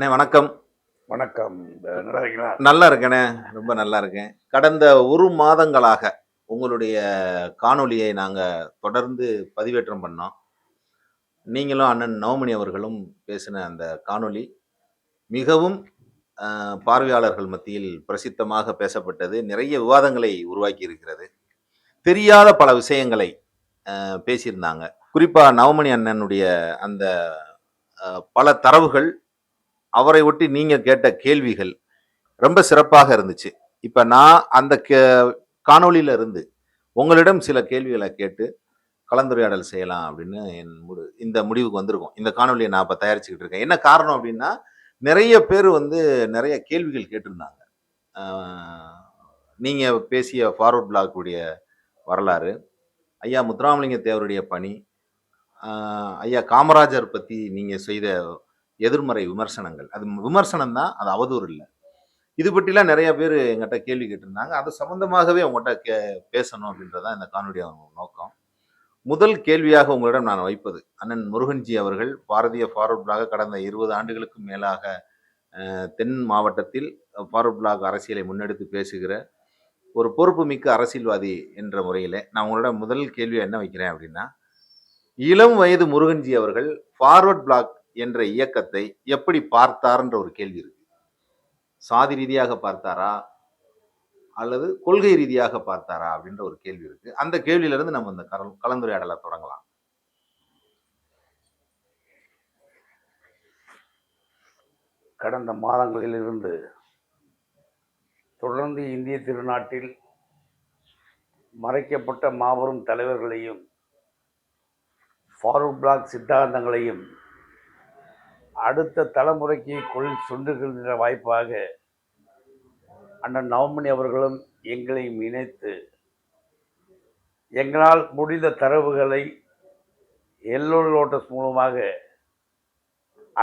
அண்ணே வணக்கம். வணக்கம். நல்லா இருக்கீங்களா நல்லா இருக்கேனே ரொம்ப நல்லா இருக்கேன். கடந்த ஒரு மாதங்களாக உங்களுடைய காணொளியை நாங்கள் தொடர்ந்து பதிவேற்றம் பண்ணோம். நீங்களும் அண்ணன் நவமணி அவர்களும் பேசின அந்த காணொளி மிகவும் பார்வையாளர்கள் மத்தியில் பிரசித்தமாக பேசப்பட்டது. நிறைய விவாதங்களை உருவாக்கி இருக்கிறது. தெரியாத பல விஷயங்களை பேசியிருந்தாங்க. குறிப்பாக நவமணி அண்ணனுடைய அந்த பல தரவுகள் அவரை ஒட்டி நீங்கள் கேட்ட கேள்விகள் ரொம்ப சிறப்பாக இருந்துச்சு. இப்போ நான் அந்த கே- காணொளியில இருந்து உங்களிடம் சில கேள்விகளை கேட்டு கலந்துரையாடல் செய்யலாம் அப்படின்னு என் முடி இந்த முடிவுக்கு வந்திருக்கோம். இந்த காணொலியை நான் இப்போ தயாரிச்சுக்கிட்டு இருக்கேன். என்ன காரணம் அப்படின்னா நிறைய பேர் வந்து நிறைய கேள்விகள் கேட்டிருந்தாங்க. நீங்கள் பேசிய ஃபார்வர்ட் பிளாக்குடைய வரலாறு ஐயா முத்துராமலிங்க தேவருடைய பணி ஐயா காமராஜர் பற்றி நீங்கள் செய்த எதிர்மறை விமர்சனங்கள். அது விமர்சனம் தான் அது அவதூறு இல்லை. இது பற்றிலாம் நிறைய பேர் எங்கிட்ட கேள்வி கேட்டிருந்தாங்க. அது சம்மந்தமாகவே உங்கள்கிட்ட கே பேசணும் அப்படின்றதான் இந்த காணொலிய நோக்கம். முதல் கேள்வியாக உங்களிடம் நான் வைப்பது அண்ணன் முருகன்ஜி அவர்கள் பாரதிய ஃபார்வர்ட் பிளாக கடந்த இருபது ஆண்டுகளுக்கு மேலாக தென் மாவட்டத்தில் ஃபார்வர்ட் பிளாக் அரசியலை முன்னெடுத்து பேசுகிற ஒரு பொறுப்புமிக்க அரசியல்வாதி என்ற முறையில் நான் உங்களோட முதல் கேள்வியை என்ன வைக்கிறேன் அப்படின்னா இளம் வயது முருகன்ஜி அவர்கள் ஃபார்வர்ட் பிளாக் என்ற இயக்கத்தை எப்படி பார்த்தார்ன்ற ஒரு கேள்வி இருக்கு. சாதி ரீதியாக பார்த்தாரா? அல்லது கொள்கை ரீதியாக பார்த்தாரா? அப்படின்ற ஒரு கேள்வி இருக்கு. அந்த கேள்வியிலிருந்து நம்ம இந்த கலந்- கலந்துரையாடலை தொடங்கலாம். கடந்த மாதங்களிலிருந்து தொடர்ந்து இந்திய திருநாட்டில் மறைக்கப்பட்ட மாபெரும் தலைவர்களையும் ஃபாரூக் பிளாக் சித்தாந்தங்களையும் அடுத்த தலைமுறைக்கு கொள் சொல்லுகின்ற வாய்ப்பாக அண்ணன் நவமணி அவர்களும் எங்களையும் இணைத்து எங்களால் முடிந்த தரவுகளை எல்லோ லோட்டஸ் மூலமாக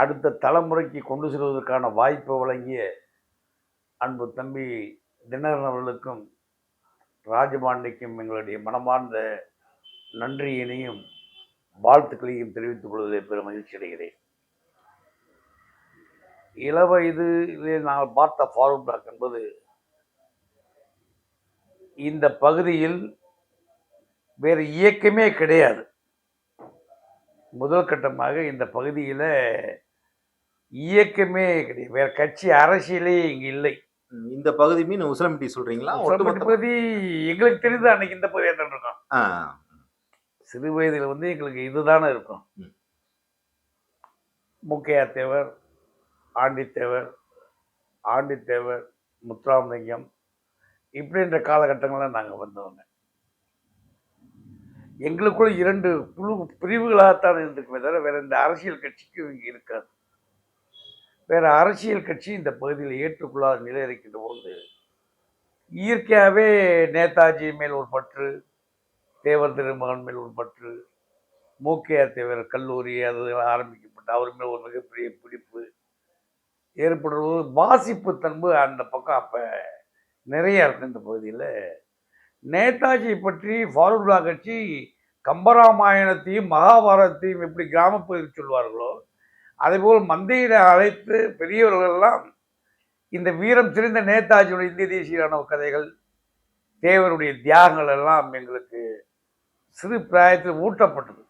அடுத்த தலைமுறைக்கு கொண்டு செல்வதற்கான வாய்ப்பை வழங்கிய அன்பு தம்பி தினகரன் அவர்களுக்கும் ராஜபாண்டிக்கும் எங்களுடைய மனமார்ந்த நன்றியினையும் வாழ்த்துக்களையும் தெரிவித்துக் கொள்வதில் பெரும் மகிழ்ச்சி அடைகிறேன். இளவயதிலே நாங்கள் பார்த்த ஃபார்வர்ட் பிளாக் என்பது இந்த பகுதியில் வேறு இயக்கமே கிடையாது. முதல் கட்டமாக இந்த பகுதியில் இயக்கமே கிடையாது. வேற கட்சி அரசியலே இங்கே இல்லை. இந்த பகுதி மீன் உசிலம்பட்டி ஒட்டுமொத்த பகுதி எங்களுக்கு தெரிந்து அன்னைக்கு இந்த பகுதி என்ன இருக்கும். சிறு வயதில் வந்து எங்களுக்கு இதுதானே இருக்கும். முக்கையா தேவர் ஆண்டித்தேவர் ஆண்டித்தேவர் முத்துராமலிங்கம் இப்படின்ற காலகட்டங்களில் நாங்கள் வந்தவங்க. எங்களுக்குள்ள இரண்டு குழு பிரிவுகளாகத்தான் இருந்திருக்குமே தவிர வேறு இந்த அரசியல் கட்சிக்கு இங்கே இருக்காது. வேறு அரசியல் கட்சி இந்த பகுதியில் ஏற்றுக்கொள்ளாத நிலை இருக்கின்ற போது இயற்கையாகவே நேதாஜி மேல் ஒரு பற்று தேவர் திருமகன் மேல் ஒரு பற்று மூக்கையா தேவர் கல்லூரி அது ஆரம்பிக்கப்பட்ட அவர் மேல் ஒரு மிகப்பெரிய பிடிப்பு ஏற்படுவது வாசிப்பு தன்பு அந்த பக்கம் அப்போ நிறைய இருக்கு இந்த பகுதியில். நேதாஜி பற்றி ஃபார்வர்ட் பிளாக் கட்சி கம்பராமாயணத்தையும் மகாபாரதத்தையும் எப்படி கிராமப்பகுதியில் சொல்வார்களோ அதேபோல் மந்தையில அழைத்து பெரியவர்கள் எல்லாம் இந்த வீரம் சிறந்த நேதாஜியுடைய இந்திய தேசிய ராணுவ கதைகள் தேவருடைய தியாகங்கள் எல்லாம் எங்களுக்கு சிறு பிராயத்தில் ஊட்டப்பட்டது.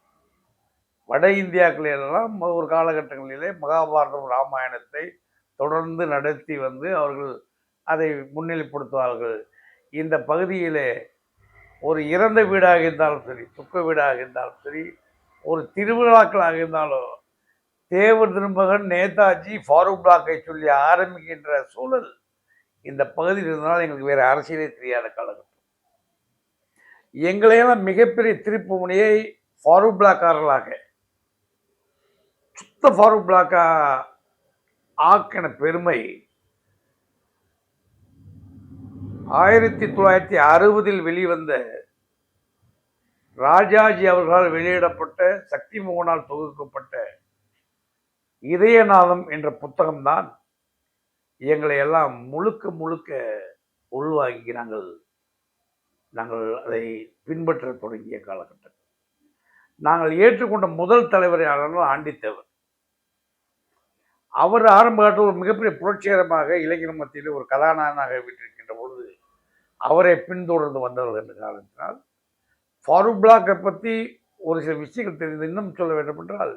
வட இந்தியாக்களிலெல்லாம் ஒரு காலகட்டங்களிலே மகாபாரதம் ராமாயணத்தை தொடர்ந்து நடத்தி வந்து அவர்கள் அதை முன்னிலைப்படுத்துவார்கள். இந்த பகுதியிலே ஒரு இறந்த வீடாக இருந்தாலும் சரி துக்க வீடாக இருந்தாலும் சரி ஒரு திருவிழாக்களாக இருந்தாலும் தேவர் திருமகன் நேதாஜி ஃபாரூக் பிளாக்கை சொல்லி ஆரம்பிக்கின்ற சூழல் இந்த பகுதியில் இருந்தால் எங்களுக்கு வேறு அரசியலே தெரியாத காலகட்டம். எங்களையெல்லாம் மிகப்பெரிய திருப்பு முனையை ஃபாரூக் பிளாக்காரர்களாக சுத்த ஃபாரூக் பிளாக்கா ஆக்கின பெருமை ஆயிரத்தி தொள்ளாயிரத்தி அறுபதில் வெளிவந்த ராஜாஜி அவர்களால் வெளியிடப்பட்ட சக்தி மோகனால் தொகுக்கப்பட்ட இதயநாதம் என்ற புத்தகம்தான் எங்களை எல்லாம் முழுக்க முழுக்க உள்வாங்கி நாங்கள் நாங்கள் அதை பின்பற்ற தொடங்கிய காலகட்டம். நாங்கள் ஏற்றுக்கொண்ட முதல் தலைவர் யாரென்றால் ஆண்டித்தேவர். அவர் ஆரம்ப காலத்தில் ஒரு மிகப்பெரிய புரட்சிகரமாக இளைஞர் மத்தியில் ஒரு கதாநாயகனாக விட்டிருக்கின்ற பொழுது அவரை பின்தொடர்ந்து வந்தவர்கள் என்ற காரணத்தினால் ஃபாரூக் பிளாக்கை பற்றி ஒரு சில விஷயங்கள் தெரிந்து இன்னும் சொல்ல வேண்டும் என்றால்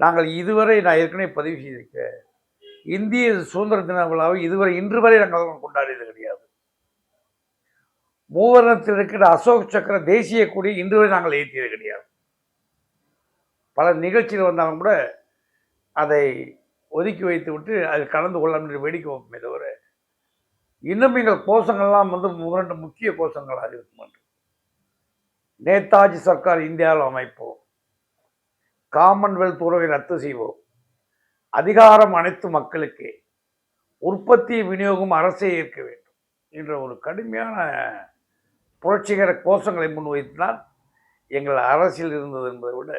நாங்கள் இதுவரை நான் ஏற்கனவே பதிவு செய்திருக்க இந்திய சுதந்திர தின விழாவை இதுவரை இன்று வரை நாங்கள் கொண்டாடியது கிடையாது. மூவர்ணத்தில் இருக்கிற அசோக் சக்கர தேசிய கொடி இன்று வரை நாங்கள் ஏற்றியது கிடையாது. பல நிகழ்ச்சிகள் வந்தாலும் கூட அதை ஒதுக்கி வைத்து விட்டு அது கலந்து கொள்ளலாம் என்று வேடிக்கை வைப்போமே தவிர இன்னும் எங்கள் கோஷங்கள்லாம் வந்து இரண்டு முக்கிய கோஷங்களாக இருக்கும் என்று. நேதாஜி சர்க்கார் இந்தியாவில் அமைப்போம். காமன்வெல்த் உறவை ரத்து செய்வோம். அதிகாரம் அனைத்து மக்களுக்கே உற்பத்தி விநியோகம் அரசே ஏற்க வேண்டும் என்ற ஒரு கடுமையான புரட்சிகர கோஷங்களை முன்வைத்துதான் எங்கள் அரசியல் இருந்தது என்பதை விட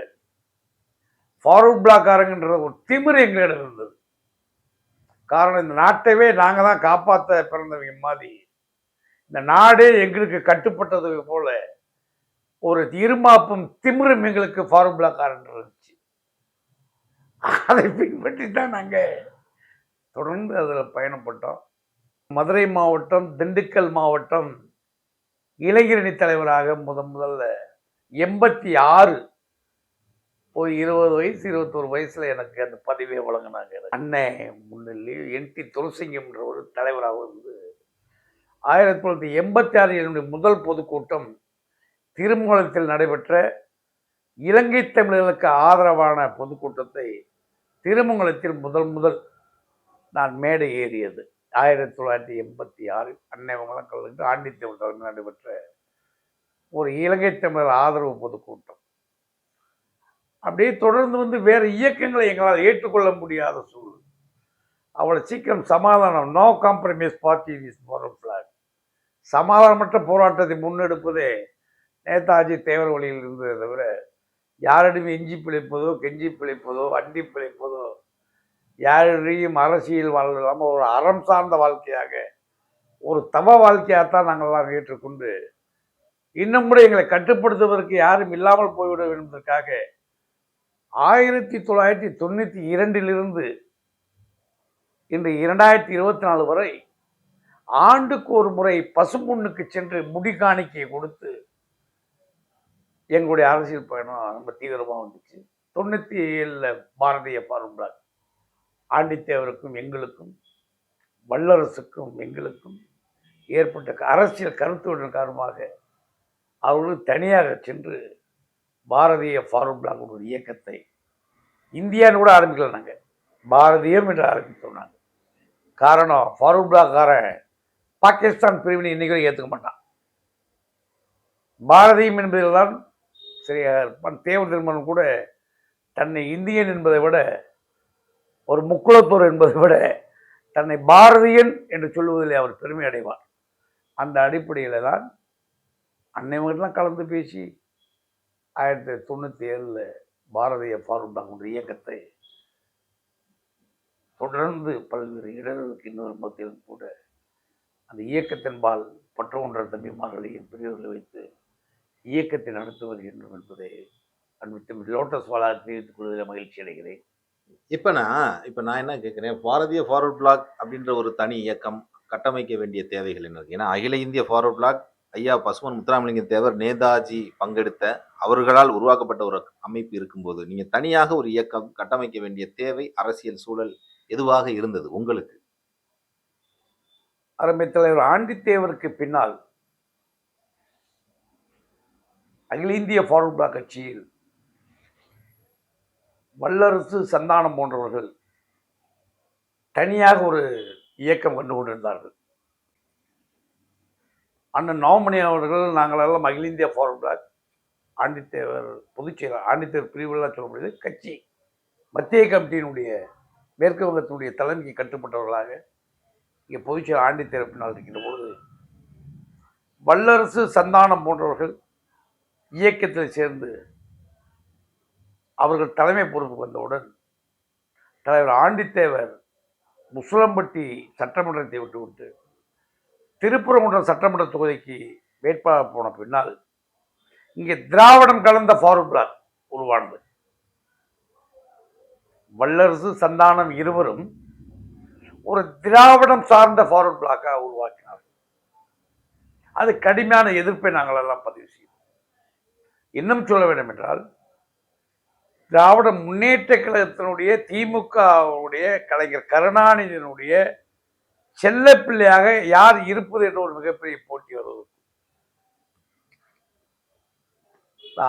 ஃபார்வர்ட் பிளாக்காரங்கன்ற ஒரு திமிரு எங்களிடம் இருந்தது. காரணம் இந்த நாட்டைவே நாங்கள் தான் காப்பாற்ற பிறந்தவங்க மாதிரி. இந்த நாடே எங்களுக்கு கட்டுப்பட்டது போல ஒரு இருமாப்பும் திமிரும் எங்களுக்கு ஃபார்வர்ட் பிளாக்காரன் இருந்துச்சு. அதை பின்பற்றி தான் நாங்கள் தொடர்ந்து அதில் பயணப்பட்டோம். மதுரை மாவட்டம் திண்டுக்கல் மாவட்டம் இளைஞரணி தலைவராக முதன் முதல்ல எண்பத்தி ஆறு ஒரு இருபது வயசு இருபத்தோரு வயசுல எனக்கு அந்த பதவியை வழங்கினாங்க அண்ணன் முன்னிலை என் டி துளசிங்கம்ன்ற ஒரு தலைவராக இருந்து ஆயிரத்தி தொள்ளாயிரத்தி எண்பத்தி ஆறு என்னுடைய முதல் பொதுக்கூட்டம் திருமங்கலத்தில் நடைபெற்ற இலங்கை தமிழர்களுக்கு ஆதரவான பொதுக்கூட்டத்தை திருமங்கலத்தில் முதல் முதல் நான் மேடை ஏறியது. ஆயிரத்தி தொள்ளாயிரத்தி எண்பத்தி ஆறில் அன்னை மங்களக்கல்லூரி ஆண்டித்தமிழ் தலைமையில் நடைபெற்ற ஒரு இலங்கை தமிழர் ஆதரவு பொதுக்கூட்டம். அப்படியே தொடர்ந்து வந்து வேறு இயக்கங்களை எங்களால் ஏற்றுக்கொள்ள முடியாத சூழல். அவ்வளோ சீக்கிரம் சமாதானம். No compromise party is Forward Bloc சமாதானமற்ற போராட்டத்தை முன்னெடுப்பதே நேதாஜி தேவர் வழியில் இருந்ததை தவிர யாரிடம் எஞ்சி பிழைப்பதோ கெஞ்சி பிழைப்பதோ அண்டி பிழைப்பதோ யாரையும் அரசியல் வாழ்லாமல் ஒரு அறம் சார்ந்த வாழ்க்கையாக ஒரு தவ வாழ்க்கையாகத்தான் நாங்கள்லாம் ஏற்றுக்கொண்டு இன்னும் கூட எங்களை கட்டுப்படுத்துவதற்கு யாரும் இல்லாமல் போய்விட வேண்டும் என்பதற்காக ஆயிரத்தி தொள்ளாயிரத்தி தொண்ணூற்றி இரண்டிலிருந்து இன்று இரண்டாயிரத்தி இருபத்தி நாலு வரை ஆண்டுக்கு ஒரு முறை பசும்பொண்ணுக்கு சென்று முடி காணிக்கை கொடுத்து எங்களுடைய அரசியல் பயணம் ரொம்ப தீவிரமாக வந்துச்சு. தொண்ணூற்றி ஏழில் பாரதிய பாரம்பரியம் ஆண்டித்தேவருக்கும் எங்களுக்கும் வல்லரசுக்கும் எங்களுக்கும் ஏற்பட்ட அரசியல் கருத்துடன் காரணமாக அவர்கள் தனியாக சென்று பாரதிய ஃபார்வர்ட் பிளாக் ஒரு இயக்கத்தை இந்தியான்னு கூட ஆரம்பிக்கல நாங்கள் பாரதியம் என்று ஆரம்பித்தோம் நாங்கள் காரணம் ஃபார்வர்ட் பிளாக்காரன் பாகிஸ்தான் பிரிவினை இன்னைக்கு ஏற்றுக்க மாட்டான். பாரதியம் என்பதில் தான் சரியா தேவர் திருமணம் கூட தன்னை இந்தியன் என்பதை விட ஒரு முக்குளத்தோர் என்பதை விட தன்னை பாரதியன் என்று சொல்லுவதில் அவர் பெருமை அடைவார். அந்த அடிப்படையில் தான் அன்னைவங்கெல்லாம் கலந்து பேசி ஆயிரத்தி தொள்ளாயிரத்தி தொண்ணூற்றி ஏழில் பாரதிய ஃபாரூக் என்ற இயக்கத்தை தொடர்ந்து பல்வேறு இடர்களுக்கு இன்னொரு மத்தியிலும் கூட அந்த இயக்கத்தின்பால் பற்று ஒன்ற தம்பிமார்களையும் பெரியவர்களை வைத்து இயக்கத்தை நடத்தி வருகின்றோம் என்பதை அன்பு லோட்டஸ் வாழா தெரிவித்துக் கொள்வதில் மகிழ்ச்சி அடைகிறேன். இப்போ நான் இப்போ நான் என்ன கேட்குறேன்? பாரதிய ஃபார்வர்ட் பிளாக் அப்படின்ற ஒரு தனி இயக்கம் கட்டமைக்க வேண்டிய தேவைகள் என்ன இருக்கு ஏன்னா அகில இந்திய ஃபார்வர்ட் பிளாக் ஐயா பசுமன் முத்துராமலிங்க தேவர் நேதாஜி பங்கெடுத்த அவர்களால் உருவாக்கப்பட்ட ஒரு அமைப்பு இருக்கும்போது நீங்க தனியாக ஒரு இயக்கம் கட்டமைக்க வேண்டிய தேவை அரசியல் சூழல் எதுவாக இருந்தது உங்களுக்கு? அருமை தலைவர் ஆண்டித்தேவருக்கு பின்னால் அகில இந்திய ஃபார்வர்ட் பிளாக் கட்சியில் வல்லரசு சந்தானம் போன்றவர்கள் தனியாக ஒரு இயக்கம் கண்டு கொண்டிருந்தார்கள். அண்ணன் நவமணி அவர்கள் நாங்களெல்லாம் அகில இந்திய ஃபார்வர்ட் பிளாக் ஆண்டித்தேவர் பொதுச்செயலர் ஆண்டித்தேவர் பிரிவுகளாக சொல்ல முடியாது. கட்சி மத்திய கமிட்டியினுடைய மேற்கு வங்கத்தினுடைய தலைமைக்கு கட்டுப்பட்டவர்களாக இங்கே பொதுச்செயலர் ஆண்டித்தேவர் பின்னால் இருக்கின்ற பொழுது வல்லரசு சந்தானம் போன்றவர்கள் இயக்கத்தில் சேர்ந்து அவர்கள் தலைமை பொறுப்புக்கு வந்தவுடன் தலைவர் ஆண்டித்தேவர் முசுலம்பட்டி சட்டமன்றத்தை விட்டுவிட்டு திருப்பரங்குன்றம் சட்டமன்ற தொகுதிக்கு வேட்பாளர் போன பின்னால் இங்கே திராவிடம் கலந்த ஃபார்வர்ட் பிளாக் உருவானது. வல்லரசு சந்தானம் இருவரும் ஒரு திராவிடம் சார்ந்த ஃபார்வர்ட் பிளாக்காக உருவாக்கினார் அது கடுமையான எதிர்ப்பை நாங்கள் எல்லாம் பதிவு செய்தோம். இன்னும் சொல்ல வேண்டும் என்றால் திராவிட முன்னேற்ற கழகத்தினுடைய திமுகவுடைய கலைஞர் கருணாநிதியினுடைய செல்ல பிள்ளையாக யார் இருப்பது என்ற ஒரு மிகப்பெரிய போட்டி வருவது.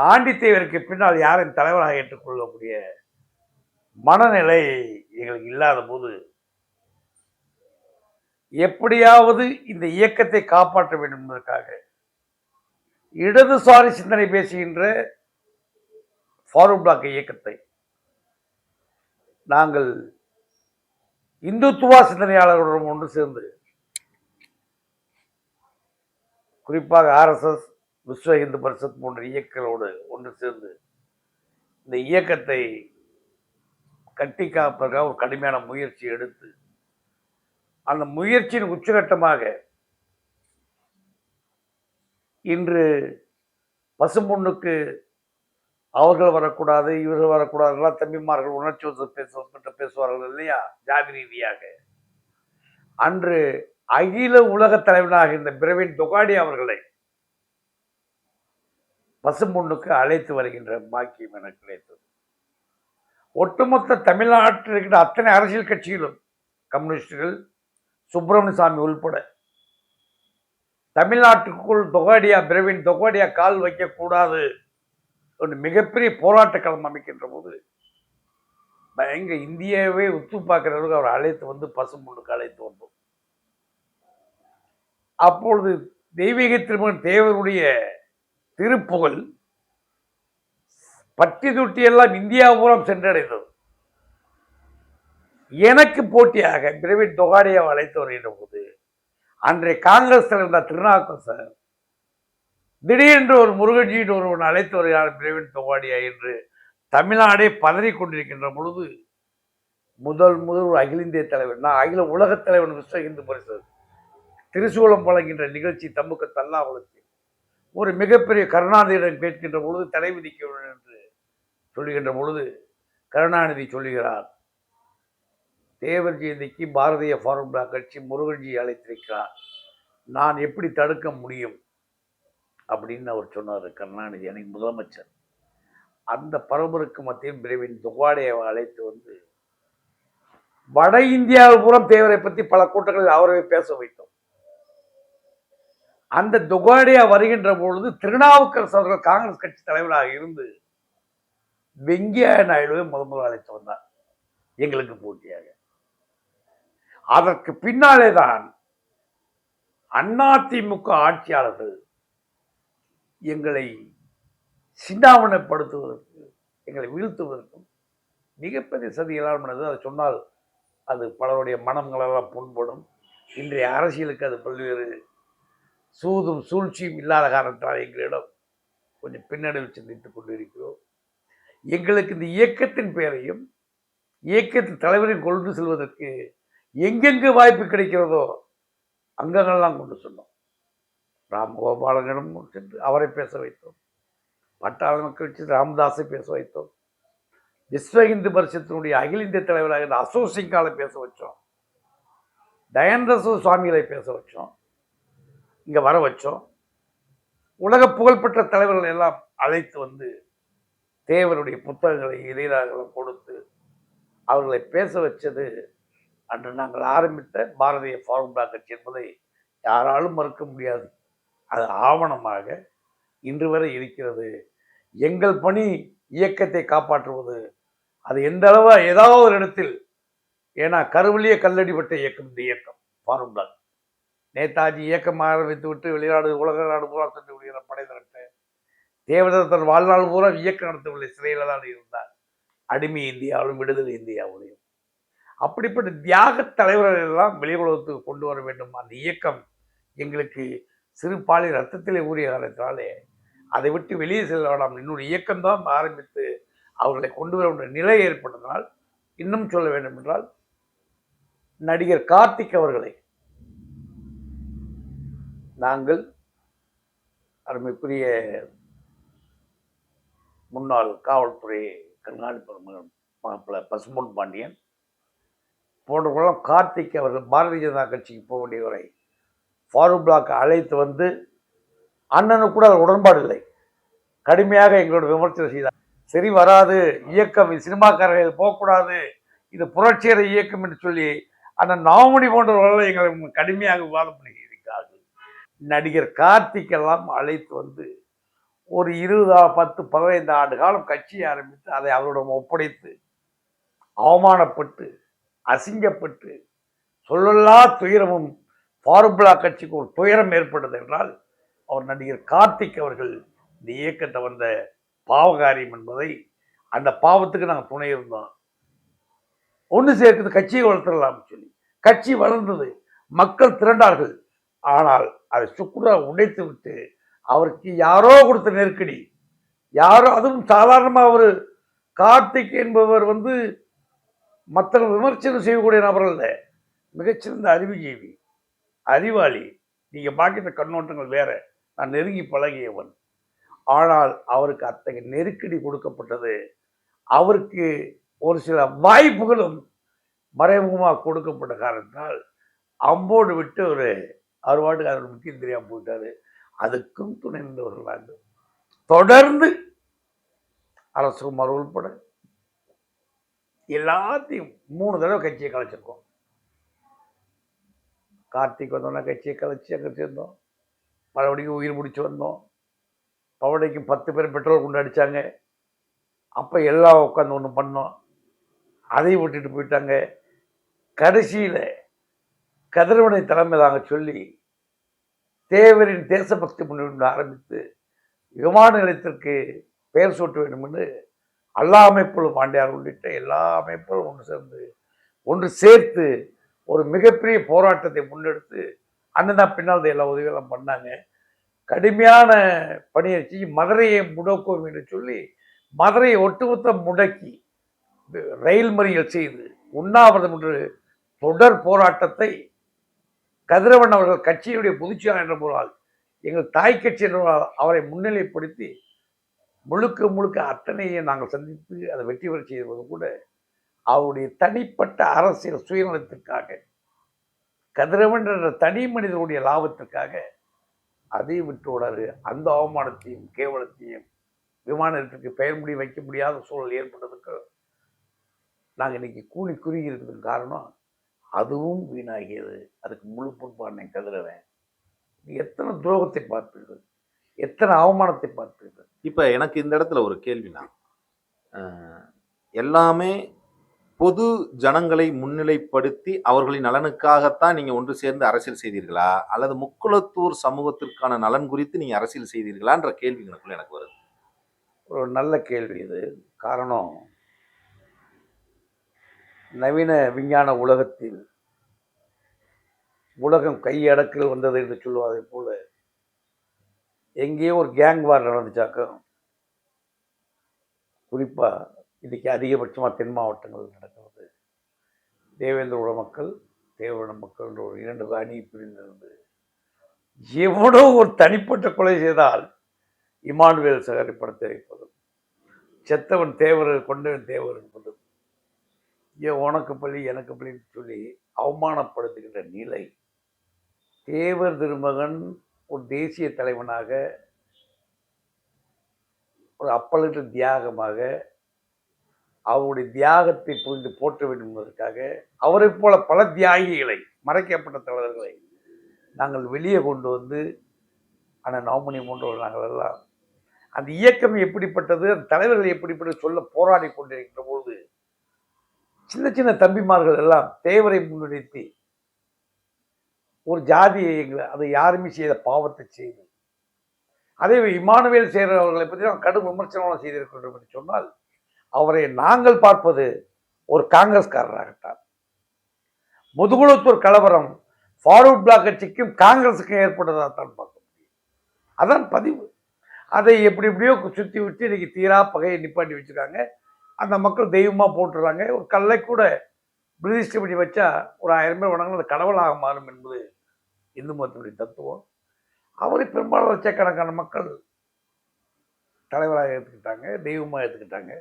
ஆண்டித்தேவருக்கு பின்னால் யாரின் தலைவராக ஏற்றுக்கொள்ளக்கூடிய மனநிலை எங்களுக்கு இல்லாத போது எப்படியாவது இந்த இயக்கத்தை காப்பாற்ற வேண்டும் என்பதற்காக இடதுசாரி சிந்தனை பேசுகின்ற ஃபார்வர்ட் பிளாக் இயக்கத்தை நாங்கள் இந்துத்துவா சிந்தனையாளர்களுடன் ஒன்று சேர்ந்து. குறிப்பாக ஆர்எஸ்எஸ் விஸ்வ இந்து பரிஷத் போன்ற இயக்கங்களோடு ஒன்று சேர்ந்து இந்த இயக்கத்தை கட்டி காப்பதற்காக ஒரு கடுமையான முயற்சி எடுத்து அந்த முயற்சியின் உச்சகட்டமாக இன்று பசும்பொண்ணுக்கு அவர்கள் வரக்கூடாது இவர்கள் வரக்கூடாதுங்களா தம்பிமார்கள் உணர்ச்சி வந்து பேசப்பட்டு பேசுவார்கள் இல்லையா? ஜாதி ரீதியாக. அன்று அகில உலக தலைவனாக இந்த பிரவீன் தொகாடி அவர்களை பசும்பொண்ணுக்கு அழைத்து வருகின்ற பாக்கியம் எனக்கு கிடைத்தது. ஒட்டுமொத்த தமிழ்நாட்டில் இருக்கிற அத்தனை அரசியல் கட்சிகளும் கம்யூனிஸ்டுகள் சுப்பிரமணிய சாமி உள்பட தமிழ்நாட்டுக்குள் தொகாடியா பிரவீன் தொகாடியா கால் வைக்கக்கூடாது ஒரு மிகப்பெரிய போராட்ட களம் அமைக்கின்ற போது பயங்கர இந்தியாவே உத்து பார்க்குற அளவுக்கு அவர் அழைத்து வந்து பசும்பொண்ணுக்கு அழைத்து வந்தோம். அப்பொழுது தெய்வீக திருமகன் தேவருடைய திருப்புகழ் பட்டி தொட்டி எல்லாம் இந்தியா பூரம் சென்றடைந்தது. எனக்கு போட்டியாக பிரவீன் தொகாடியாவை அழைத்து வருகின்ற போது அன்றைய காங்கிரஸ் தலைவர் திருநாவுக்கர் சார் திடீரென்று ஒரு முருகன்ஜியின் ஒருவன் அழைத்து வருகிறார் பிரவீன் தொகாடியா என்று தமிழ்நாடே பதறி கொண்டிருக்கின்ற பொழுது முதல் முதல் ஒரு அகில இந்திய தலைவர் நான் அகில உலகத் தலைவன் விஸ்வ இந்து பரிசு திருசூலம் வழங்குகின்ற நிகழ்ச்சி தம்முக்கு தல்லாவளத்தில் ஒரு மிகப்பெரிய கருணாநிதியிடம் கேட்கின்ற பொழுது தடை விதிக்க வேண்டும் என்று சொல்லுகின்ற பொழுது கருணாநிதி சொல்லுகிறார் தேவர் ஜெயந்திக்கு பாரதிய ஃபார்முலா கட்சி முருகன்ஜி அழைத்திருக்கிறார். நான் எப்படி தடுக்க முடியும்? அப்படின்னு அவர் சொன்னார் கருணாநிதி அன்னைக்கு முதலமைச்சர். அந்த பரபருக்கு மத்தியில் பிரவீன் துவாடையை அழைத்து வந்து வட இந்தியாவில் பூரம் தேவரை பற்றி பல கூட்டங்களில் அவரவே பேச வைத்தோம். அந்த துகாடியா வருகின்ற பொழுது திருநாவுக்கரசு அவர்கள் காங்கிரஸ் கட்சி தலைவராக இருந்து வெங்கையா நாயுடுவை முத முதல் அழைத்து வந்தார் எங்களுக்கு போட்டியாக. அதற்கு பின்னாலே தான் அதிமுக ஆட்சியாளர்கள் எங்களை சின்னாவணப்படுத்துவதற்கு எங்களை வீழ்த்துவதற்கும் மிகப்பெரிய சதிகளால் பண்ணது அதை சொன்னால் அது பலருடைய மனங்களெல்லாம் புண்படும். இன்றைய அரசியலுக்கு அது பல்வேறு சூதும் சூழ்ச்சியும் இல்லாத காரணத்தால் எங்களிடம் கொஞ்சம் பின்னடைவு சிந்தித்துக் கொண்டிருக்கிறோம். எங்களுக்கு இந்த இயக்கத்தின் பெயரையும் இயக்கத்தின் தலைவரையும் கொண்டு செல்வதற்கு எங்கெங்கு வாய்ப்பு கிடைக்கிறதோ அங்கங்கள்லாம் கொண்டு சொன்னோம் ராமகோபாலனிடம் சென்று அவரை பேச வைத்தோம். பட்டாள மக்கள் கட்சி ராமதாஸை பேச வைத்தோம். விஸ்வ இந்து பரிஷத்தினுடைய அகில இந்திய தலைவராக இருந்த அசோக் சிங்காலை பேச வச்சோம். தயானந்த சுவாமிகளை பேச வச்சோம். இங்கே வர வச்சோம். உலக புகழ்பெற்ற தலைவர்கள் எல்லாம் அழைத்து வந்து தேவருடைய புத்தகங்களை இதயராக கொடுத்து அவர்களை பேச வச்சது அன்று நாங்கள் ஆரம்பித்த பாரதிய ஃபார்முலா கட்சி என்பதை யாராலும் மறுக்க முடியாது. அது ஆவணமாக இன்று வரை இருக்கிறது. எங்கள் பணி இயக்கத்தை காப்பாற்றுவது. அது எந்த அளவு ஏதாவது ஒரு இடத்தில் ஏன்னா கருவிலேயே கல்லடிப்பட்ட இயக்கம் இந்த இயக்கம். ஃபார்முலா நேதாஜி இயக்கம் ஆரம்பித்து விட்டு வெளிநாடு உலக நாடு பூரா சென்று விடுகிற படை திரட்ட தேவதர் தன் வாழ்நாள் பூரா இயக்கம் நடத்தவில்லை சிறையில் தான் இருந்தார். அடிமை இந்தியாவிலும் விடுதலை இந்தியாவிலையும் அப்படிப்பட்ட தியாக தலைவர்கள் எல்லாம் வெளியுலகத்துக்கு கொண்டு வர வேண்டும். அந்த இயக்கம் எங்களுக்கு சிறு பாலி ரத்தத்திலே ஊறிய காரணத்தினாலே அதை விட்டு வெளியே செல்ல வேண்டாம். இன்னொரு இயக்கம்தான் ஆரம்பித்து அவர்களை கொண்டு வர வேண்டிய நிலை ஏற்பட்டதனால் இன்னும் சொல்ல வேண்டும் என்றால் நடிகர் கார்த்திக் அவர்களை நாங்கள் அருமைக்குரிய முன்னாள் காவல்துறை கண்காணிப்பு மாப்பிள்ளை பசும்பொன் பாண்டியன் போன்றவர்களெல்லாம் கார்த்திக் அவர்கள் பாரதிய ஜனதா கட்சிக்கு போக வேண்டியவரை ஃபாரூக் பிளாக் அழைத்து வந்து அண்ணனுக்கு கூட அதில் உடன்பாடு இல்லை. கடுமையாக எங்களோட விமர்சனம் செய்தார். சரி வராது. இயக்கம் சினிமாக்காரர்கள் போகக்கூடாது. இது புரட்சியர இயக்கம் என்று சொல்லி அண்ணன் நாமணி போன்றவர்கள் எங்களை கடுமையாக விவாதம் பண்ணி இருக்கிறார்கள் நடிகர் கார்த்திக்கெல்லாம் அழைத்து வந்து ஒரு இருபது பத்து பதினைந்து ஆண்டு காலம் கட்சியை ஆரம்பித்து அதை அவரிடம் ஒப்படைத்து அவமானப்பட்டு அசிங்கப்பட்டு சொல்லலா துயரமும் ஃபார்முலா கட்சிக்கு ஒரு துயரம் ஏற்பட்டது என்றால் அவர் நடிகர் கார்த்திக் அவர்கள் இந்த இயக்கத்தை வந்த பாவகாரியம் என்பதை அந்த பாவத்துக்கு நாங்கள் துணை இருந்தோம். ஒன்று சேர்க்குது கட்சியை வளர்த்துடலாம் சொல்லி. கட்சி வளர்ந்தது மக்கள் திரண்டார்கள். ஆனால் அதை சுக்குரா உடைத்து விட்டு அவருக்கு யாரோ கொடுத்த நெருக்கடி. யாரோ அதுவும் சாதாரணமாக ஒரு கார்த்திக் என்பவர் வந்து மற்றவர்கள் விமர்சனம் செய்யக்கூடிய நபர் அல்ல. மிகச்சிறந்த அறிவுஜீவி. அறிவாளி. நீங்கள் பார்க்கிற கண்ணோட்டங்கள் வேற. நான் நெருங்கி பழகியவன். ஆனால் அவருக்கு அத்தகைய நெருக்கடி கொடுக்கப்பட்டது. அவருக்கு ஒரு சில வாய்ப்புகளும் மறைமுகமாக கொடுக்கப்பட்ட காரணத்தால் அம்போடு விட்டு ஒரு அறுவாட்டுக்கு அதோட முக்கியம் தெரியாமல் போயிட்டாரு. அதுக்கும் துணை நின்றவர்கள் வேண்டும் தொடர்ந்து அரசுமார் உள்பட எல்லாத்தையும் மூணு தடவை கட்சியை கலைச்சிருக்கோம். கார்த்திக் வந்தோன்னா கட்சியை கலைச்சி அங்கே சேர்ந்தோம். மறுபடியும் உயிர் முடிச்சு வந்தோம். பவடைக்கு பத்து பேர் பெட்ரோல் கொண்டு அடித்தாங்க அப்போ எல்லாம் உட்காந்து ஒன்று பண்ணோம். அதையும் விட்டுட்டு போயிட்டாங்க. கடைசியில் கதிரவனை தலைமை தாங்க சொல்லி தேவரின் தேசபக்தி முன்னணி ஆரம்பித்து விமான நிலையத்திற்கு பெயர் சூட்ட வேண்டும் என்று எல்லா அமைப்புகளும் பாண்டியார் உள்ளிட்ட எல்லா அமைப்புகளும் ஒன்று சேர்ந்து ஒன்று சேர்த்து ஒரு மிகப்பெரிய போராட்டத்தை முன்னெடுத்து அண்ணன் பின்னால் எல்லா உதவிகளும் பண்ணாங்க. கடுமையான பணியை செஞ்சு மதுரையை முடக்குவோம் என்று சொல்லி மதுரையை ஒட்டுமொத்த முடக்கி ரயில் மறியல் செய்து உண்ணாவிரதம் என்று தொடர் போராட்டத்தை கதிரவன் அவர்கள் கட்சியினுடைய பொதுச்செயலாளர் என்ற முறால் எங்கள் தாய் கட்சி என்ற அவரை முன்னிலைப்படுத்தி முழுக்க முழுக்க அத்தனையை நாங்கள் சந்தித்து அதை வெற்றி பெற செய்வது கூட அவருடைய தனிப்பட்ட அரசியல் சுயநலத்திற்காக கதிரவன் என்ற தனி மனிதனுடைய லாபத்திற்காக அதை விட்டு அந்த அவமானத்தையும் கேவலத்தையும் விமானத்திற்கு பெயர் முடி வைக்க முடியாத சூழல் ஏற்பட்டதுக்கு நாங்கள் இன்னைக்கு கூலி குறுகி இருக்கிறதுக்கு காரணம் அதுவும் வீணாகியது. அதுக்கு முழு பொறுப்பான கதிரவன். நீ எத்தனை துரோகத்தை பார்ப்பீர்கள் எத்தனை அவமானத்தை பார்ப்பீர்கள் இப்போ எனக்கு இந்த இடத்துல ஒரு கேள்வினா எல்லாமே பொது ஜனங்களை முன்னிலைப்படுத்தி அவர்களின் நலனுக்காகத்தான் நீங்கள் ஒன்று சேர்ந்து அரசியல் செய்தீர்களா? அல்லது முக்குளத்தூர் சமூகத்திற்கான நலன் குறித்து நீங்கள் அரசியல் செய்தீர்களான்ற கேள்வி எனக்குள்ள எனக்கு வருது. ஒரு நல்ல கேள்வி இது. காரணம் நவீன விஞ்ஞான உலகத்தில் உலகம் கையடக்கில் வந்தது என்று சொல்லுவதை போல எங்கேயோ ஒரு கேங் வார் நடந்துச்சாக்கம் குறிப்பாக இன்றைக்கி அதிகபட்சமாக தென் மாவட்டங்கள் நடக்கிறது. தேவேந்திரோட மக்கள் தேவரோட மக்கள் என்ற ஒரு இரண்டு அணி பிரிந்திருந்து எவனோ ஒரு தனிப்பட்ட கொலை செய்தால் இமானுவேல் சகரி படத்தை வைப்பதும் செத்தவன் தேவர் கொண்டவன் தேவர் என்பதும் ஏன் உனக்கு பள்ளி எனக்கு பள்ளின்னு சொல்லி அவமானப்படுத்துகின்ற நிலை. தேவர் திருமகன் ஒரு தேசிய தலைவனாக ஒரு அப்பழுக்கு தியாகமாக அவருடைய தியாகத்தை புரிந்து போற்ற வேண்டும் என்பதற்காக அவரைப் போல பல தியாகிகளை மறைக்கப்பட்ட தலைவர்களை நாங்கள் வெளியே கொண்டு வந்து ஆனால் நவமணி போன்றவர்கள் நாங்கள் எல்லாம் அந்த இயக்கம் எப்படிப்பட்டது அந்த தலைவர்கள் எப்படிப்பட்டது சொல்ல போராடி கொண்டிருக்கிற பொழுது சின்ன சின்ன தம்பிமார்கள் எல்லாம் தேவரை முன்னிறுத்தி ஒரு ஜாதியை எங்களை அதை யாருமே செய்த பாவத்தை செய்து அதே இமானுவேல் செய்கிறவர்களை பற்றி நாம் கடும் விமர்சனம் செய்திருக்கின்றோம் என்று சொன்னால் அவரை நாங்கள் பார்ப்பது ஒரு காங்கிரஸ்காரராகத்தான். முதுகுளத்தூர் கலவரம் ஃபார்வர்ட் பிளாக் கட்சிக்கும் காங்கிரஸுக்கும் ஏற்பட்டதாகத்தான் பார்க்க முடியும். அதான் பதிவு. அதை எப்படி எப்படியோ சுற்றி விட்டு இன்னைக்கு தீரா பகையை நிப்பாட்டி வச்சுருக்காங்க. அந்த மக்கள் தெய்வமாக போட்டுறாங்க. ஒரு கல்லை கூட பிரதிஷ்டை பண்ணி வச்சா ஒரு ஆயிரம் பேர் வணங்கினா அது கடவுளாக மாறும் என்பது இந்து மதத்தினுடைய தத்துவம். அவரை பெரும்பாலும் லட்சக்கணக்கான மக்கள் தலைவராக ஏற்றுக்கிட்டாங்க தெய்வமாக ஏற்றுக்கிட்டாங்க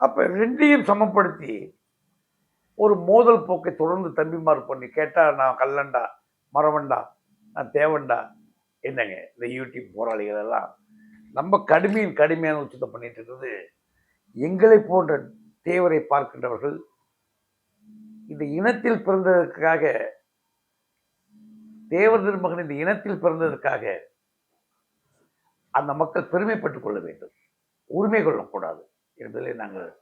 அப்போ ரெண்டையும் சமப்படுத்தி ஒரு மோதல் போக்கை தொடர்ந்து தம்பிமார் பண்ணி கேட்டால் நான் கல்லண்டா மரவண்டா நான் தேவண்டா என்னங்க இந்த யூடியூப் போராளிகள் எல்லாம்? நம்ம கடுமையின் கடுமையான உச்சத்தை பண்ணிட்டு இருக்கிறது. எங்களை போன்ற தேவரை பார்க்கின்றவர்கள் இந்த இனத்தில் பிறந்ததற்காக தேவர் மகன் இந்த இனத்தில் பிறந்ததற்காக அந்த மக்கள் பெருமைப்பட்டுக் கொள்ள வேண்டும். உரிமை கொள்ளக்கூடாது என்பதிலே நாங்கள்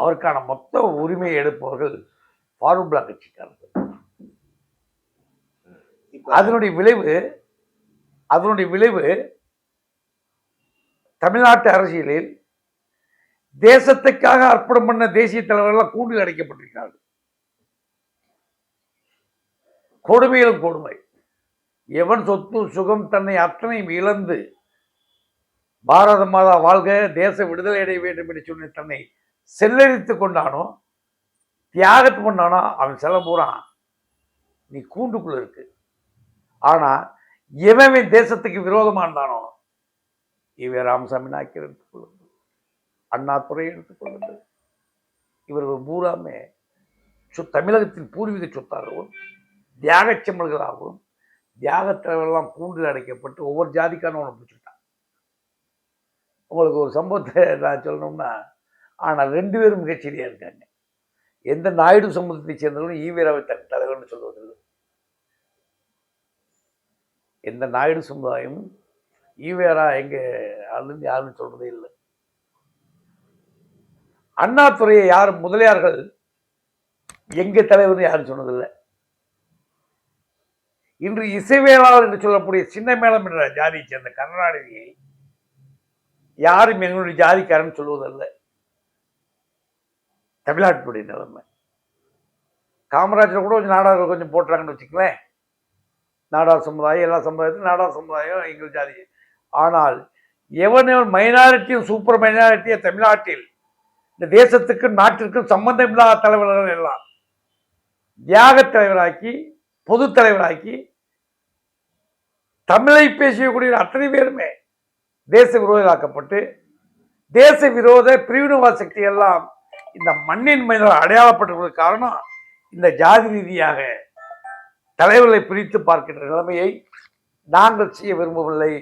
அவருக்கான மொத்த உரிமையை எடுப்பவர்கள் ஃபாரூக் பிளாக் கட்சிக்காரர்கள். அதனுடைய விளைவு அதனுடைய விளைவு தமிழ்நாட்டு அரசியலில் தேசத்துக்காக அர்ப்பணம் பண்ண தேசிய தலைவர்கள் கூண்டில் அடைக்கப்பட்டிருக்கிறார்கள். கொடுமையிலும் கொடுமை. எவன் சொத்து சுகம் தன்னை அத்தனையும் இழந்து பாரத மாதா வாழ்க தேச விடுதலை அடைய வேண்டும் என்று சொல்லி தன்னை செல்லரித்து கொண்டானோ தியாகத்து பண்ணானோ அவன் செல்ல போகிறான் நீ கூண்டுக்குள்ள இருக்கு. ஆனா எவன் இவன் தேசத்துக்கு விரோதமா இருந்தானோ இவ ராமசாமி நாயக்கர் எடுத்துக்கொள்ளுது அண்ணாதுரை எடுத்துக்கொள்ளுது இவர்கள் பூராமே சொ தமிழகத்தின் பூர்வீக சொத்தாகவும் தியாகச் செம்மல்களாகவும் தியாகத்தலைவரெல்லாம் கூண்டில் அடைக்கப்பட்டு ஒவ்வொரு ஜாதிக்கான ஒன்று பிடிச்சிட்டான் உங்களுக்கு ஒரு சம்பவத்தை நான் சொல்லணும்னா ஆனால் ரெண்டு பேரும் மிகச்சரியாக இருக்காங்க. எந்த நாயுடு சமூகத்தை சேர்ந்தவர்களும் ஈவேராவை தன் தலைவர்னு சொல்வதில்லை எந்த நாயுடு சமுதாயமும் ஈவேரா எங்கே ஆளுந்து யாருன்னு சொல்கிறதே இல்லை. அண்ணாதுறையை யார் முதலியார்கள் எங்கள் தலைவர்னு யாரும் சொன்னதில்லை இன்று இசைவேளாளர் என்று சொல்லக்கூடிய சின்ன மேளம் என்ற ஜாதியை சேர்ந்த கருணாநிதியை யாரும் எங்களுடைய ஜாதிக்காரன் சொல்வதல்ல. தமிழ்நாட்டுடைய நிலைமை. காமராஜர் கூட கொஞ்சம் நாடார் கொஞ்சம் போட்டுறாங்கன்னு வச்சுக்கலேன் நாடார் சமுதாயம் எல்லா சமுதாயத்தையும் நாடார் சமுதாயம் எங்கள் ஜாதி. ஆனால் எவன் எவன் மைனாரிட்டியும் சூப்பர் மைனாரிட்டியை தமிழ்நாட்டில் இந்த தேசத்துக்கும் நாட்டிற்கும் சம்பந்தம் இல்லாத தலைவர்கள் எல்லாம் தியாக தலைவராக்கி பொது தலைவராக்கி தமிழை பேசக்கூடிய அத்தனை பேருமே தேச விரோதமாக்கப்பட்டு தேச விரோத பிரிவினவாத சக்தி எல்லாம் இந்த மண்ணின் மீது அடையாளப்பட்டிருப்பதற்கு காரணம் இந்த ஜாதி ரீதியாக தலைவர்களை பிரித்து பார்க்கின்ற நிலைமையை நாங்கள் செய்ய விரும்பவில்லை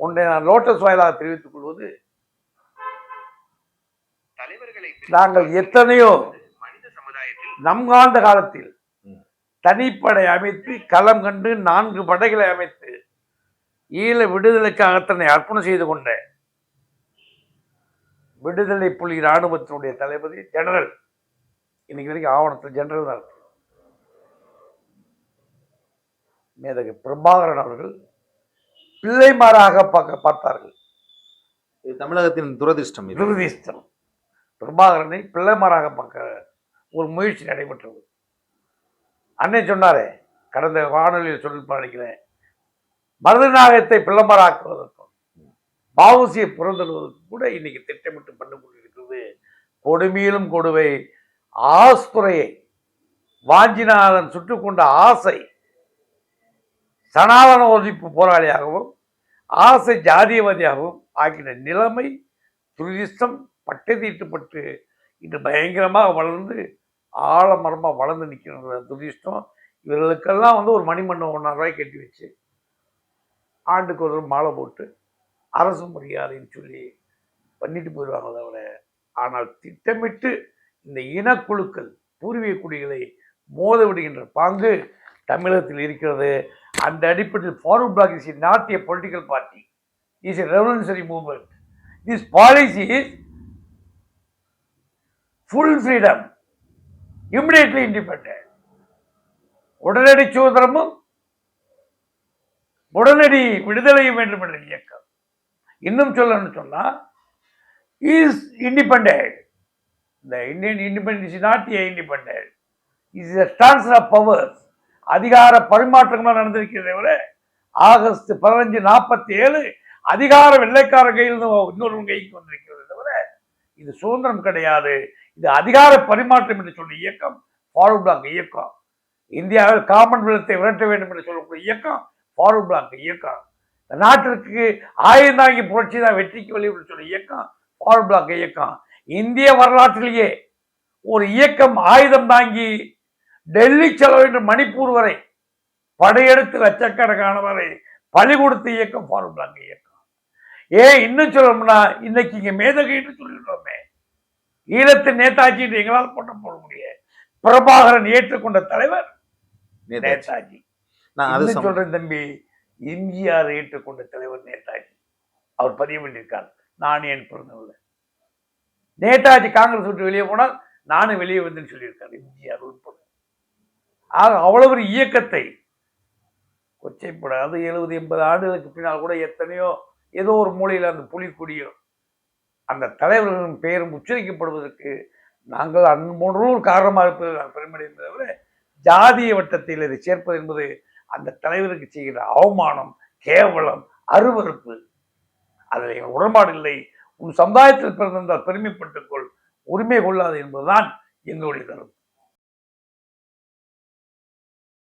ஒன்றை நான் லோட்டஸ் வாயிலாக தெரிவித்துக் கொள்வது தலைவர்களை நாங்கள் எத்தனையோ மனித சமுதாயத்தில் நம் ஆண்ட காலத்தில். தனிப்படை அமைத்து களம் கண்டு நான்கு படைகளை அமைத்து ஈழ விடுதலைக்காக தன்னை அர்ப்பணம் செய்து கொண்ட விடுதலை புலி இராணுவத்தினுடைய தளபதி ஜெனரல் இன்னைக்கு வரைக்கும் ஆவணத்தில் ஜெனரல் தான் இருக்கு. மேதகு பிரபாகரன் அவர்கள் பிள்ளைமாராக பார்க்க பார்த்தார்கள். இது தமிழகத்தின் துரதிர்ஷ்டம் இது. துரதிஷ்டம் பிரபாகரனை பிள்ளைமாராக பார்க்க ஒரு முயற்சி நடைபெற்றது. அண்ணன் சொன்னாரே கடந்த வானொலியில் சொல்லி நினைக்கிறேன் மருதநாயகத்தை பிளம்பராக்குவதற்கும் பாவுசியை புறந்தழுவதற்கும் கூட இன்னைக்கு திட்டமிட்டு பண்ணி கொண்டிருக்கிறது. கொடுமையிலும் கொடுவை ஆஸ்துறையை வாஞ்சிநாதன் சுட்டுக்கொண்ட ஆசை சனாதன ஒழிப்பு போராளியாகவும் ஆசை ஜாதியவாதியாகவும் ஆக்கின நிலைமை துரிதிஷ்டம் பட்டை தீட்டுப்பட்டு இன்று பயங்கரமாக வளர்ந்து ஆழமரமாக வளர்ந்து நிற்கிற துரிதிஷ்டம் இவர்களுக்கெல்லாம் வந்து ஒரு மணிமண்டபம் ஒன்றா ரூபாய் கட்டி வச்சு ஆண்டுக்கு ஒரு மாலை போட்டு அரசு மரியாதைன்னு சொல்லி பண்ணிட்டு போயிடுவாங்க தவிர ஆனால் திட்டமிட்டு இந்த இனக்குழுக்கள் பூர்வீக குடிகளை மோத விடுகின்ற பாங்கு தமிழகத்தில் இருக்கிறது. அந்த அடிப்படையில் Forward Bloc is not a political party is a revolutionary movement this policy is full freedom immediately independent உடனடி சுதந்திரமும் உடனடி விடுதலை வேண்டும் என்ற இயக்கம். இன்னும் சொல்லணும்னு சொன்னா இஸ் இண்டிபெண்ட் இந்த Indian independence is not a independent is transfer of powers அதிகார பரிமாற்றங்களாக நடந்திருக்கிறதை விட ஆகஸ்ட் பதினஞ்சு நாற்பத்தி ஏழு அதிகார வெள்ளைக்கார கையில் இன்னொரு கைக்கு வந்திருக்கிறது தவிர இது சுதந்திரம் கிடையாது. இது அதிகார பரிமாற்றம் என்று சொல்லும் இயக்கம் ஃபார்வர்ட் பிளாக் இயக்கம். இந்தியாவில் காமன்வெல்த்தை விரட்ட வேண்டும் என்று சொல்லக்கூடிய இயக்கம் ஃபார்வர்ட் பிளாக் இயக்கம். நாட்டிற்கு ஆயுதாங்கி புரட்சி தான் வெற்றிக்கு வழி என்று சொல்லும் இயக்கம் ஃபார்வர்ட் பிளாக் இயக்கம். இந்திய வரலாற்றிலேயே ஒரு இயக்கம் ஆயுதம் தாங்கி டெல்லி செல்ல வேண்டும் மணிப்பூர் வரை படையெடுத்து லட்சக்கணக்கானவரை பழி கொடுத்த இயக்கம் ஃபாரூக் பிளாக் இயக்கம். ஏன் இன்னும் சொல்லணும்னா இன்னைக்கு இங்க மேதகைன்னு சொல்லிடுறோமே ஈழத்து நேதாஜி என்று எங்களால் போட்ட போட முடியாது. பிரபாகரன் ஏற்றுக்கொண்ட தலைவர் நேதாஜி. நான் அது சொல்றேன் தம்பி? எம்ஜிஆர் ஏற்றுக்கொண்ட தலைவர் நேதாஜி. அவர் பதிவு பண்ணியிருக்கார். நான் ஏன் பிறந்தவில்லை நேதாஜி காங்கிரஸ் விட்டு வெளியே போனால் நானும் வெளியே வந்தேன்னு சொல்லியிருக்காரு எம்ஜிஆர் உட்பட ஆக அவ்வளவு ஒரு இயக்கத்தை கொச்சைப்படாது. எழுபது எண்பது ஆண்டுகளுக்கு பின்னால் கூட எத்தனையோ ஏதோ ஒரு மூலையில் அந்த புலிக்குடியோ அந்த தலைவர்களின் பெயரும் உச்சரிக்கப்படுவதற்கு நாங்கள் அன்போன்று ஒரு காரணமாக இருப்பது நான் பெருமையடைந்ததை தவிர ஜாதிய வட்டத்தில் இதை சேர்ப்பது என்பது அந்த தலைவருக்கு செய்கிற அவமானம் கேவலம் அருவருப்பு. அதில் எங்கள் உடன்பாடு இல்லை. உன் சமுதாயத்தில் பிறந்திருந்தால் பெருமைப்பட்டுக்கொள் உரிமை கொள்ளாது என்பதுதான் எங்களுடைய கருத்து.